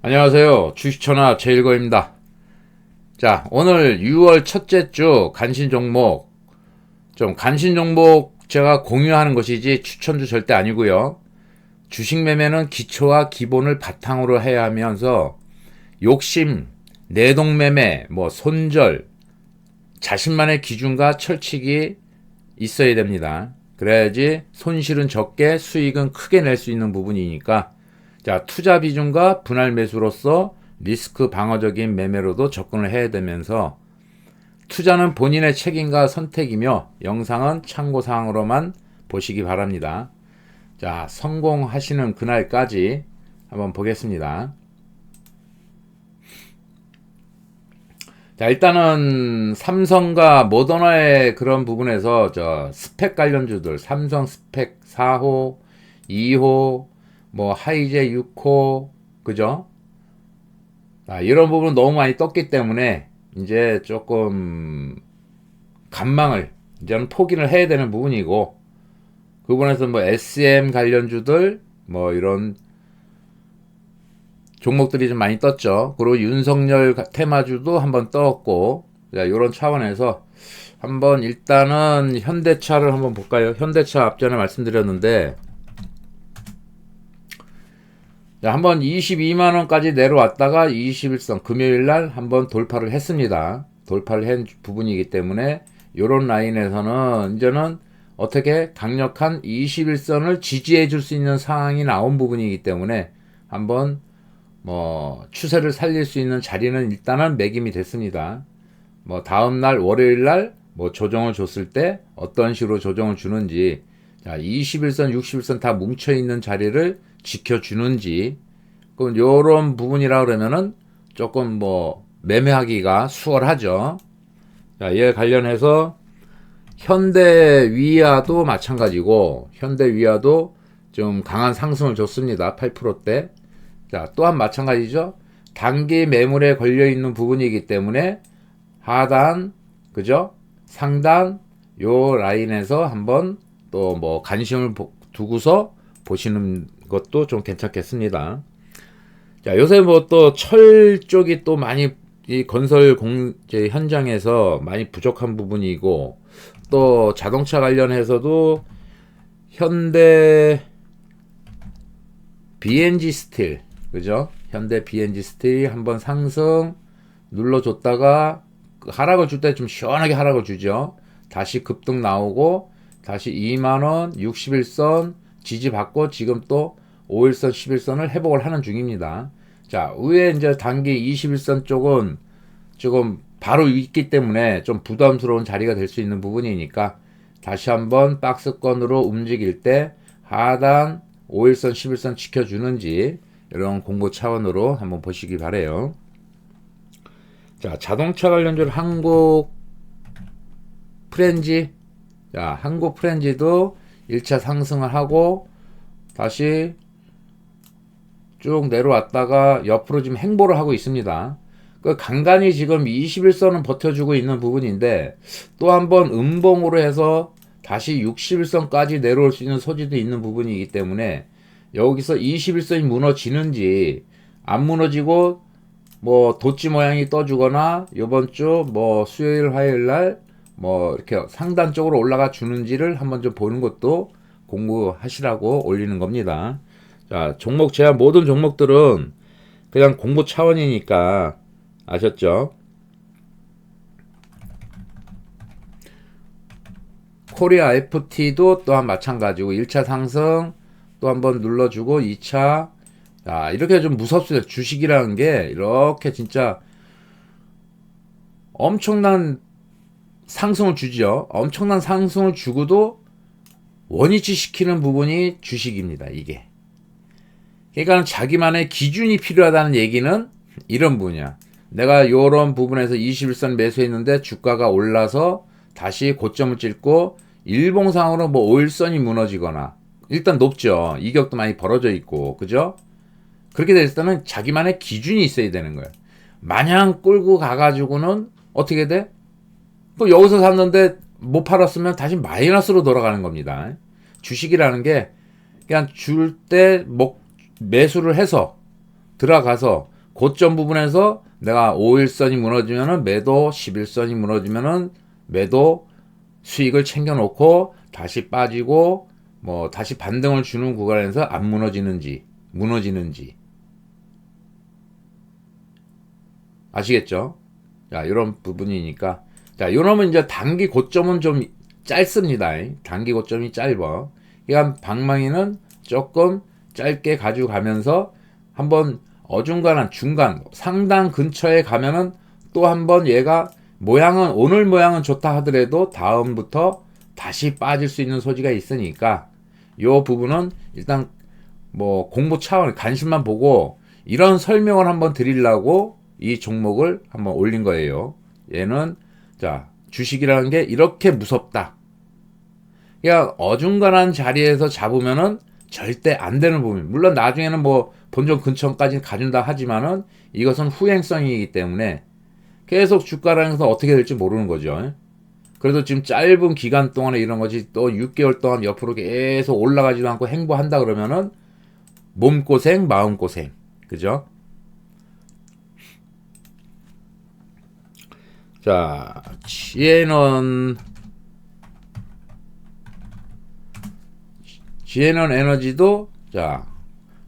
안녕하세요. 주식천하 제일거입니다. 자, 오늘 6월 첫째 주 간신 종목. 좀 간신 종목 제가 공유하는 것이지 추천주 절대 아니고요. 주식 매매는 기초와 기본을 바탕으로 해야 하면서 욕심, 내동 매매, 뭐 손절, 자신만의 기준과 철칙이 있어야 됩니다. 그래야지 손실은 적게 수익은 크게 낼 수 있는 부분이니까 자, 투자 비중과 분할 매수로서 리스크 방어적인 매매로도 접근을 해야 되면서 투자는 본인의 책임과 선택이며 영상은 참고사항으로만 보시기 바랍니다. 자, 성공하시는 그날까지 한번 보겠습니다. 자, 일단은 삼성과 모더나의 그런 부분에서 저 스펙 관련주들, 삼성 스펙 4호, 2호, 뭐 하이제 6호, 그죠? 아, 이런 부분 너무 많이 떴기 때문에 이제 조금 간망을 이제는 포기를 해야 되는 부분이고 그 부분에서 뭐 SM 관련주들 뭐 이런 종목들이 좀 많이 떴죠. 그리고 윤석열 테마주도 한번 떴고, 자, 이런 차원에서 한번 일단은 현대차를 한번 볼까요? 현대차 앞전에 말씀드렸는데, 자, 한번 22만 원까지 내려왔다가 21선 금요일 날 한번 돌파를 했습니다. 돌파를 한 부분이기 때문에 이런 라인에서는 이제는 어떻게 강력한 21선을 지지해 줄 수 있는 상황이 나온 부분이기 때문에 한번 뭐 추세를 살릴 수 있는 자리는 일단은 매김이 됐습니다. 뭐 다음 날 월요일 날 뭐 조정을 줬을 때 어떤 식으로 조정을 주는지 자 21선 61선 다 뭉쳐 있는 자리를 지켜주는지 그럼 요런 부분이라 그러면은 조금 뭐 매매하기가 수월하죠. 자, 얘 관련해서 현대 위아도 마찬가지고 현대 위아도 좀 강한 상승을 줬습니다. 8%대. 자, 또한 마찬가지죠. 단기 매물에 걸려 있는 부분이기 때문에 하단, 그죠? 상단 요 라인에서 한번 또 뭐 관심을 두고서 보시는 것도 좀 괜찮겠습니다. 자, 요새 뭐 또 철 쪽이 또 많이 이 건설 공 현장에서 많이 부족한 부분이고 또 자동차 관련해서도 현대 BNG 스틸 그죠? 현대 BNG 스틸이 한번 상승 눌러줬다가 그 하락을 줄 때 좀 시원하게 하락을 주죠. 다시 급등 나오고 다시 2만원 61선 지지받고 지금 또 5일선 11선을 회복을 하는 중입니다. 자, 위에 이제 단기 21선 쪽은 조금 바로 있기 때문에 좀 부담스러운 자리가 될 수 있는 부분이니까 다시 한번 박스권으로 움직일 때 하단 5일선 11선 지켜주는지 이런 공고 차원으로 한번 보시기 바래요. 자, 자동차 관련주 한국 프렌지 자, 한국 프렌지도 1차 상승을 하고 다시 쭉 내려왔다가 옆으로 지금 행보를 하고 있습니다. 그 간간히 지금 21선은 버텨주고 있는 부분인데 또 한번 음봉으로 해서 다시 61선까지 내려올 수 있는 소지도 있는 부분이기 때문에 여기서 21선이 무너지는지 안 무너지고 뭐 도치 모양이 떠주거나 요번 주 뭐 수요일 화요일 날 뭐 이렇게 상단 쪽으로 올라가 주는지를 한번 좀 보는 것도 공부하시라고 올리는 겁니다. 자, 종목 제한 모든 종목들은 그냥 공부 차원이니까 아셨죠? 코리아 FT도 또한 마찬가지고 1차 상승 또 한번 눌러주고 2차 자 이렇게 좀 무섭습니다. 주식이라는 게 이렇게 진짜 엄청난 상승을 주죠. 엄청난 상승을 주고도 원위치 시키는 부분이 주식입니다. 이게. 그러니까 자기만의 기준이 필요하다는 얘기는 이런 분야. 내가 요런 부분에서 21선 매수했는데 주가가 올라서 다시 고점을 찍고 일봉상으로 뭐 5일선이 무너지거나 일단 높죠. 이격도 많이 벌어져 있고 그죠? 그렇게 됐을 때는 자기만의 기준이 있어야 되는 거예요. 마냥 끌고 가가지고는 어떻게 돼? 또 여기서 샀는데 못 팔았으면 다시 마이너스로 돌아가는 겁니다. 주식이라는 게 그냥 줄 때 매수를 해서 들어가서 고점 부분에서 내가 5일선이 무너지면은 매도 11선이 무너지면은 매도 수익을 챙겨 놓고 다시 빠지고 뭐 다시 반등을 주는 구간에서 안 무너지는지 무너지는지 아시겠죠? 자, 이런 부분이니까 자, 요놈은 이제 단기 고점은 좀 짧습니다. 단기 고점이 짧아. 그러니까 방망이는 조금 짧게 가지고 가면서 한번 어중간한 중간 상당 근처에 가면은 또 한번 얘가 모양은 오늘 모양은 좋다 하더라도 다음부터 다시 빠질 수 있는 소지가 있으니까 요 부분은 일단 뭐 공부 차원 관심만 보고 이런 설명을 한번 드리려고 이 종목을 한번 올린 거예요. 얘는 자 주식이라는 게 이렇게 무섭다. 그러니까 어중간한 자리에서 잡으면은 절대 안 되는 부분. 물론 나중에는 뭐 본전 근처까지 가준다 하지만은 이것은 후행성이기 때문에 계속 것은 어떻게 될지 모르는 거죠. 그래도 지금 짧은 기간 동안에 이런 거지 또 6개월 동안 옆으로 계속 올라가지도 않고 행보한다 그러면은 몸고생, 마음고생. 그죠? 자, 지혜는 지혜는 에너지도 자,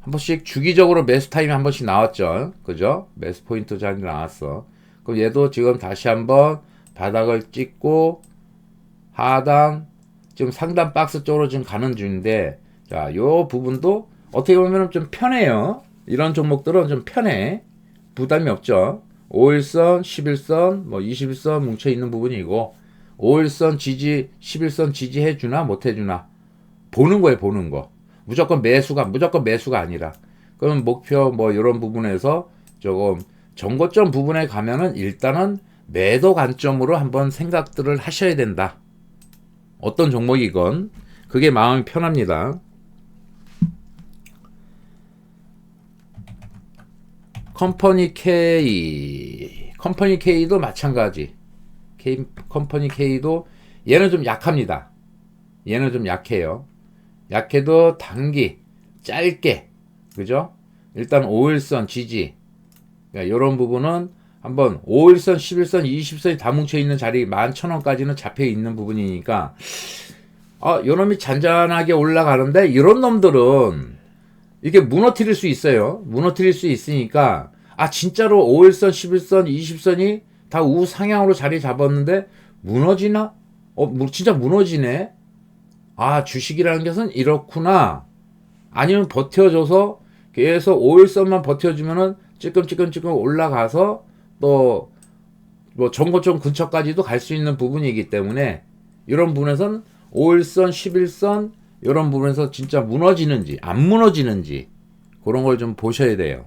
한 번씩 주기적으로 매수 타임이 한 번씩 나왔죠. 그죠? 매수 포인트 자리 나왔어. 그럼 얘도 지금 다시 한번 바닥을 찍고 하단 지금 상단 박스 쪽으로 지금 가는 중인데 자, 요 부분도 어떻게 보면 좀 편해요. 이런 종목들은 좀 편해. 부담이 없죠. 5일선, 11선, 뭐 21선 뭉쳐 있는 부분이고 5일선 지지, 11선 지지해 주나 못 해 주나 보는 거예요, 보는 거. 무조건 매수가 무조건 매수가 아니라 그럼 목표 뭐 이런 부분에서 조금 정고점 부분에 가면은 일단은 매도 관점으로 한번 생각들을 하셔야 된다. 어떤 종목이건 그게 마음이 편합니다. 컴퍼니 K 컴퍼니 K도 마찬가지. K, 컴퍼니 K도 얘는 좀 약합니다. 얘는 좀 약해요. 약해도 단기 짧게 그죠? 일단 5일선 지지 그러니까 이런 부분은 한번 5일선, 11선, 20선이 다 뭉쳐 있는 자리 11,000원까지는 잡혀 있는 부분이니까 아, 요 놈이 잔잔하게 올라가는데 이런 놈들은 이게 무너뜨릴 수 있어요. 무너뜨릴 수 있으니까 아 진짜로 5일선, 11선, 20선이 다 우상향으로 자리 잡았는데 무너지나? 어, 진짜 무너지네. 아, 주식이라는 것은 이렇구나. 아니면 버텨줘서 계속 5일선만 버텨주면은 찌끔찌끔찌끔 올라가서 또 뭐 정고점 근처까지도 갈 수 있는 부분이기 때문에 이런 부분에선 5일선, 11선 이런 부분에서 진짜 무너지는지 안 무너지는지 그런 걸 좀 보셔야 돼요.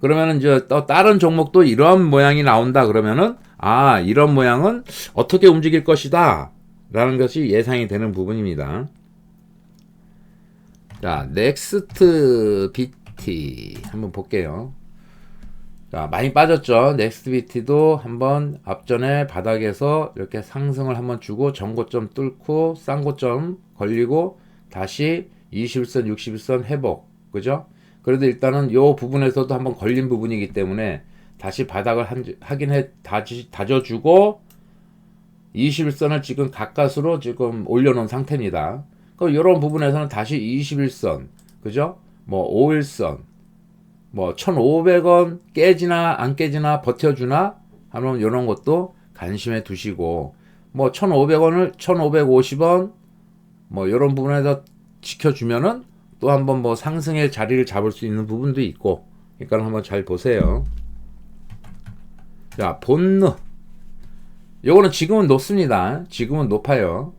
그러면은 이제 또 다른 종목도 이러한 모양이 나온다 그러면은 아 이런 모양은 어떻게 움직일 것이다 라는 것이 예상이 되는 부분입니다. 자, 넥스트 BT 한번 볼게요. 자, 많이 빠졌죠. 넥스트 BT도 한번 앞전에 바닥에서 이렇게 상승을 한번 주고 전고점 뚫고 쌍고점 걸리고 다시 21선, 61선 회복. 그죠? 그래도 일단은 요 부분에서도 한번 걸린 부분이기 때문에 다시 바닥을 한, 하긴 해 다지, 다져주고 21선을 지금 가까스로 지금 올려놓은 상태입니다. 그럼 이런 부분에서는 다시 21선, 그죠? 뭐 5일선, 뭐 1,500원 깨지나 안 깨지나 버텨주나 하면 이런 것도 관심에 두시고 뭐 1,500원을 1,550원 뭐 이런 부분에서 지켜주면은 또 한번 뭐 상승의 자리를 잡을 수 있는 부분도 있고 그러니까 한번 잘 보세요. 자 본능 요거는 지금은 높습니다. 지금은 높아요.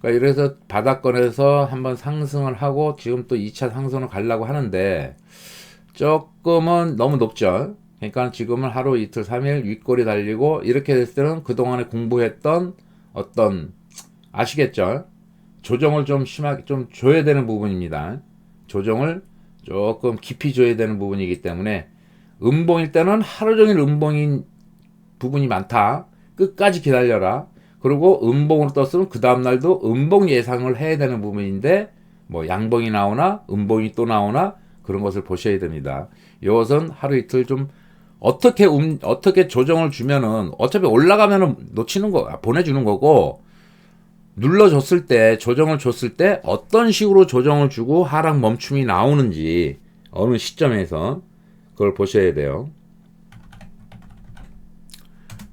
그러니까 이래서 바닥권에서 한번 상승을 하고 지금 또 2차 상승을 가려고 하는데 조금은 너무 높죠. 그러니까 지금은 하루 이틀 3일 윗골이 달리고 이렇게 됐을 때는 그동안에 공부했던 어떤 아시겠죠? 조정을 좀 심하게 좀 줘야 되는 부분입니다. 조정을 조금 깊이 줘야 되는 부분이기 때문에 음봉일 때는 하루 종일 음봉인 부분이 많다. 끝까지 기다려라. 그리고 음봉으로 떴으면 그 다음날도 음봉 예상을 해야 되는 부분인데 뭐 양봉이 나오나 음봉이 또 나오나 그런 것을 보셔야 됩니다. 이것은 하루 이틀 좀 어떻게 움, 어떻게 조정을 주면은 어차피 올라가면은 놓치는 거 아, 보내주는 거고 눌러줬을 때 조정을 줬을 때 어떤 식으로 조정을 주고 하락 멈춤이 나오는지 어느 시점에서 그걸 보셔야 돼요.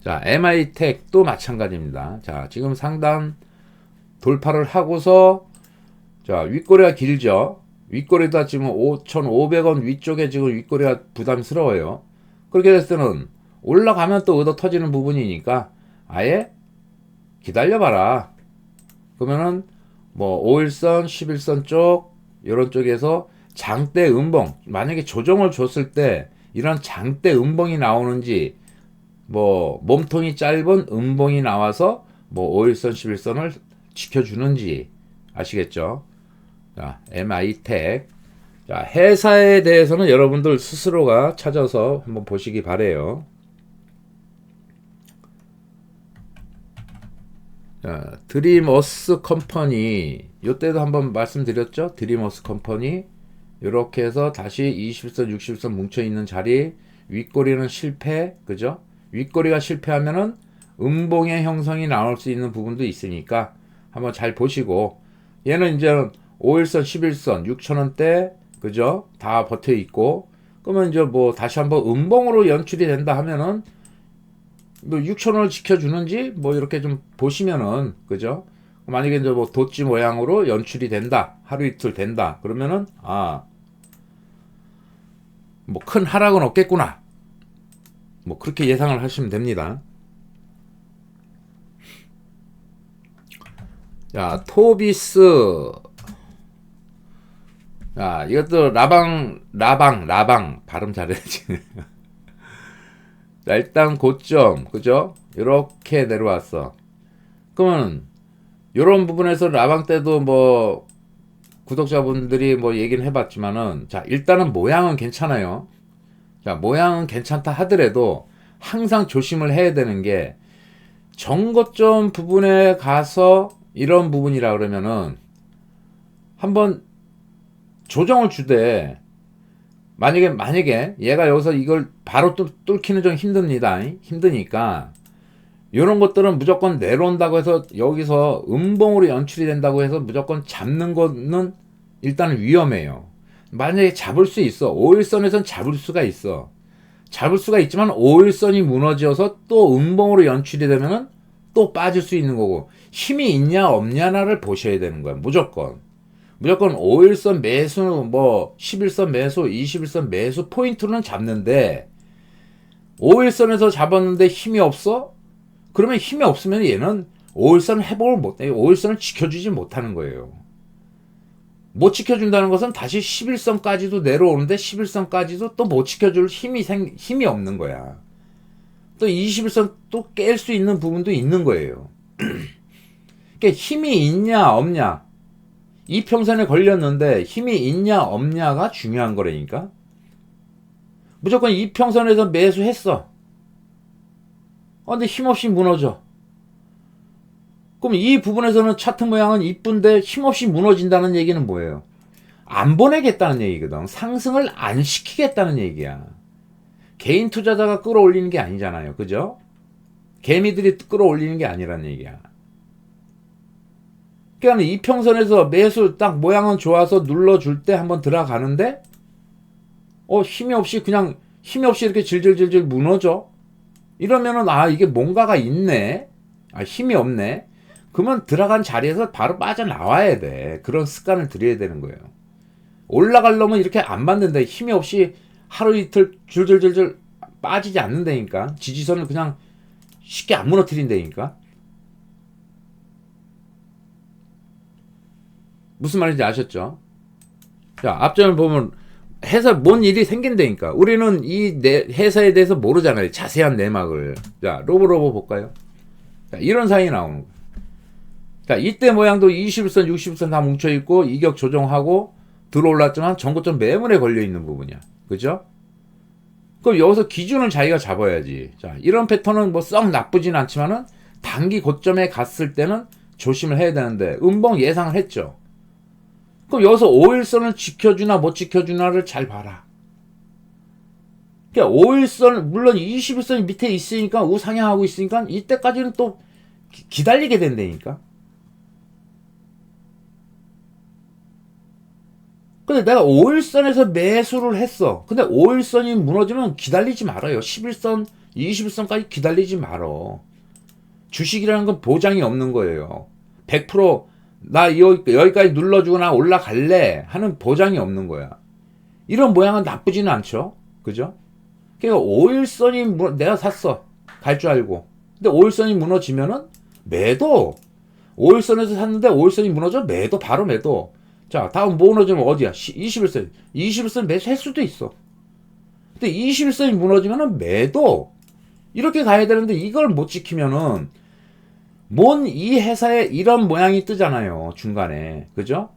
자, MI텍도 마찬가지입니다. 자, 지금 상단 돌파를 하고서 자, 윗꼬리가 길죠. 윗꼬리다 지금 5,500원 위쪽에 지금 윗꼬리가 부담스러워요. 그렇게 됐을 때는 올라가면 또 얻어 터지는 부분이니까 아예 기다려봐라. 그러면은 뭐 5일선, 11선 쪽 이런 쪽에서 장대 음봉 만약에 조정을 줬을 때 이런 장대 음봉이 나오는지 뭐 몸통이 짧은 음봉이 나와서 뭐 5일선, 11선을 지켜주는지 아시겠죠? 자, MI텍. 자, 회사에 대해서는 여러분들 스스로가 찾아서 한번 보시기 바래요. 자, 드림어스 컴퍼니. 요때도 한번 말씀드렸죠? 드림어스 컴퍼니. 이렇게 해서 다시 20선, 60선 뭉쳐 있는 자리. 윗꼬리는 실패. 그죠? 윗꼬리가 실패하면은 음봉의 형성이 나올 수 있는 부분도 있으니까 한번 잘 보시고 얘는 이제 5일선, 11선, 6천원대 그죠? 다 버텨 있고 그러면 이제 뭐 다시 한번 음봉으로 연출이 된다 하면은 뭐 6천원을 지켜주는지 뭐 이렇게 좀 보시면은 그죠? 만약에 이제 뭐 도치 모양으로 연출이 된다 하루 이틀 된다 그러면은 아 뭐 큰 하락은 없겠구나 뭐 그렇게 예상을 하시면 됩니다. 자, 토비스. 자, 이것도 라방, 라방, 라방. 발음 잘해야지. 자, 일단 고점, 그죠? 이렇게 내려왔어. 그러면, 요런 부분에서 라방 때도 뭐, 구독자분들이 뭐 얘기는 해봤지만은, 자, 일단은 모양은 괜찮아요. 자, 모양은 괜찮다 하더라도, 항상 조심을 해야 되는 게, 정거점 부분에 가서 이런 부분이라 그러면은 한번 조정을 주되 만약에 만약에 얘가 여기서 이걸 바로 뚫, 뚫기는 좀 힘듭니다. 힘드니까 이런 것들은 무조건 내려온다고 해서 여기서 음봉으로 연출이 된다고 해서 무조건 잡는 거는 일단 위험해요. 만약에 잡을 수 있어. 5일선에선 잡을 수가 있어. 잡을 수가 있지만 5일선이 무너져서 또 음봉으로 연출이 되면은 또 빠질 수 있는 거고 힘이 있냐 없냐를 보셔야 되는 거야 무조건 무조건 5일선 매수 뭐 11선 매수 21선 매수 포인트는 잡는데 5일선에서 잡았는데 힘이 없어? 그러면 힘이 없으면 얘는 5일선 회복을 못해 5일선을 지켜주지 못하는 거예요 못 지켜준다는 것은 다시 11선까지도 내려오는데 11선까지도 또 못 지켜줄 힘이 생, 힘이 없는 거야. 또 21선 또 깰 수 있는 부분도 있는 거예요. 그러니까 힘이 있냐 없냐 이 평선에 걸렸는데 힘이 있냐 없냐가 중요한 거라니까. 무조건 이 평선에서 매수했어. 어, 근데 힘없이 무너져. 그럼 이 부분에서는 차트 모양은 이쁜데 힘없이 무너진다는 얘기는 뭐예요? 안 보내겠다는 얘기거든. 상승을 안 시키겠다는 얘기야. 개인 투자자가 끌어올리는 게 아니잖아요. 그죠? 개미들이 끌어올리는 게 아니란 얘기야. 그러니까 이평선에서 매수 딱 모양은 좋아서 눌러줄 때 한번 들어가는데 어 힘이 없이 그냥 힘이 없이 이렇게 질질질질 무너져. 이러면은 아 이게 뭔가가 있네. 아 힘이 없네. 그러면 들어간 자리에서 바로 빠져나와야 돼. 그런 습관을 들여야 되는 거예요. 올라가려면 이렇게 안 맞는데 힘이 없이 하루 이틀 줄줄줄줄 빠지지 않는다니까. 지지선을 그냥 쉽게 안 무너뜨린다니까. 무슨 말인지 아셨죠? 자, 앞전을 보면 회사 뭔 일이 생긴다니까. 우리는 이 내, 회사에 대해서 모르잖아요. 자세한 내막을. 자, 로보로보 볼까요? 자, 이런 사인이 나오는 거예요. 자, 이때 모양도 21선, 60선 다 뭉쳐있고, 이격 조정하고, 들어올랐지만, 전고점 매물에 걸려있는 부분이야. 그죠? 그럼 여기서 기준을 자기가 잡아야지. 자, 이런 패턴은 뭐 썩 나쁘진 않지만은, 단기 고점에 갔을 때는 조심을 해야 되는데, 음봉 예상을 했죠. 그럼 여기서 5일선을 지켜주나 못 지켜주나를 잘 봐라. 그러니까 5일선 물론 21선이 밑에 있으니까 우상향하고 있으니까 이때까지는 또 기- 기다리게 된다니까. 근데 내가 5일선에서 매수를 했어. 근데 5일선이 무너지면 기다리지 말아요. 11선, 21선까지 기다리지 말어. 주식이라는 건 보장이 없는 거예요. 100% 나 여기, 여기까지 눌러주고 나 올라갈래 하는 보장이 없는 거야. 이런 모양은 나쁘지는 않죠. 그죠? 그러니까 5일선이 무, 내가 샀어. 갈 줄 알고. 근데 5일선이 무너지면은 매도. 5일선에서 샀는데 5일선이 무너져 매도 바로 매도. 자, 다음 뭐 무너지면 어디야? 21선. 21선 매수할 수도 있어. 근데 21선이 무너지면은 매도. 이렇게 가야 되는데 이걸 못 지키면은 뭔 이 회사에 이런 모양이 뜨잖아요. 중간에. 그죠?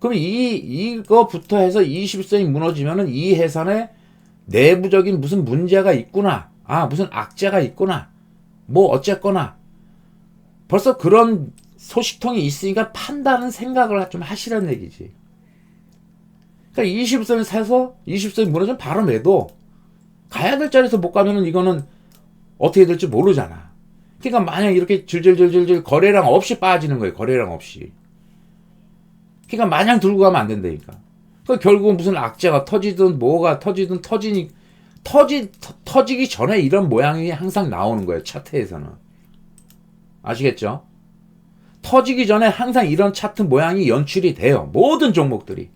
그럼 이, 이거부터 해서 21선이 무너지면은 이 회사에 내부적인 무슨 문제가 있구나. 아, 무슨 악재가 있구나. 뭐 어쨌거나. 벌써 그런 소식통이 있으니까 판단은 생각을 좀 하시라는 얘기지. 그러니까 20선을 사서 20선이 무너지면 바로 매도. 가야 될 자리에서 못 가면은 이거는 어떻게 될지 모르잖아. 그러니까 만약 이렇게 질질질질질 거래량 없이 빠지는 거예요. 거래량 없이. 그러니까 마냥 들고 가면 안 된다니까. 그 결국은 무슨 악재가 터지든 뭐가 터지든 터지니 터지 터, 터지기 전에 이런 모양이 항상 나오는 거예요. 차트에서는. 아시겠죠? 터지기 전에 항상 이런 차트 모양이 연출이 돼요. 모든 종목들이.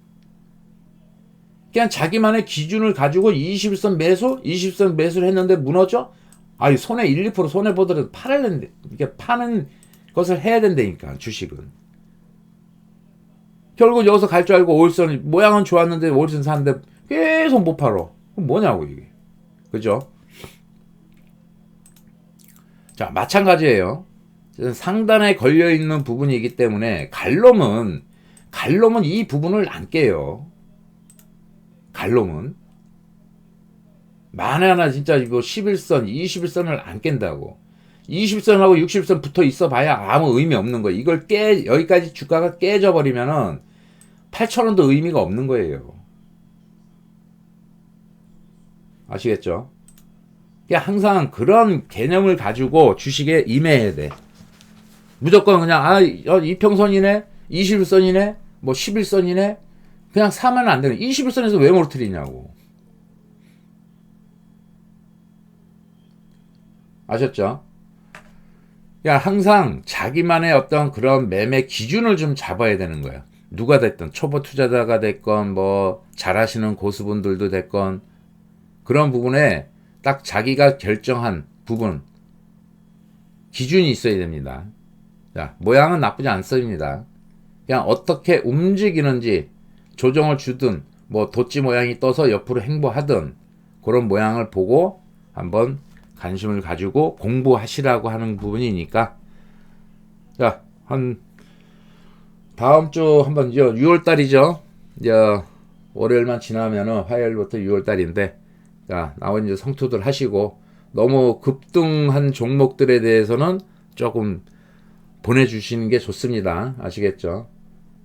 그냥 자기만의 기준을 가지고 21선 매수, 20선 매수를 했는데 무너져? 아니, 손해 1, 2% 손해 보더라도 팔아야 되는데, 이게 파는 것을 해야 된다니까, 주식은. 결국 여기서 갈 줄 알고 5일선, 모양은 좋았는데 5일선 샀는데 계속 못 팔어. 뭐냐고, 이게. 그죠? 자, 마찬가지예요. 상단에 걸려 있는 부분이기 때문에 갈놈은 갈놈은 이 부분을 안 깨요. 갈놈은 만에 하나 진짜 이거 11선, 21선을 안 깬다고. 20선하고 60선 붙어 있어 봐야 아무 의미 없는 거예요. 이걸 깨 여기까지 주가가 깨져 버리면은 8천원도 의미가 없는 거예요. 아시겠죠? 항상 그런 개념을 가지고 주식에 임해야 돼. 무조건 그냥 아 이평선이네 21선이네 뭐 11선이네 그냥 사면 안 되는 21선에서 왜 몰트리냐고 아셨죠? 야 항상 자기만의 어떤 그런 매매 기준을 좀 잡아야 되는 거야 누가 됐든 초보 투자자가 됐건 뭐 잘하시는 고수분들도 됐건 그런 부분에 딱 자기가 결정한 부분 기준이 있어야 됩니다. 자, 모양은 나쁘지 않습니다. 그냥 어떻게 움직이는지 조정을 주든 뭐 도치 모양이 떠서 옆으로 행보하든 그런 모양을 보고 한번 관심을 가지고 공부하시라고 하는 부분이니까 자, 한 다음 주 한번 이제 6월 달이죠. 이제 월요일만 지나면은 화요일부터 6월 달인데 자, 나온 이제 성투들 하시고 너무 급등한 종목들에 대해서는 조금 보내 주시는 게 좋습니다. 아시겠죠?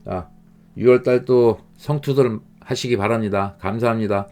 자, 6월 달 또 성투들 하시기 바랍니다. 감사합니다.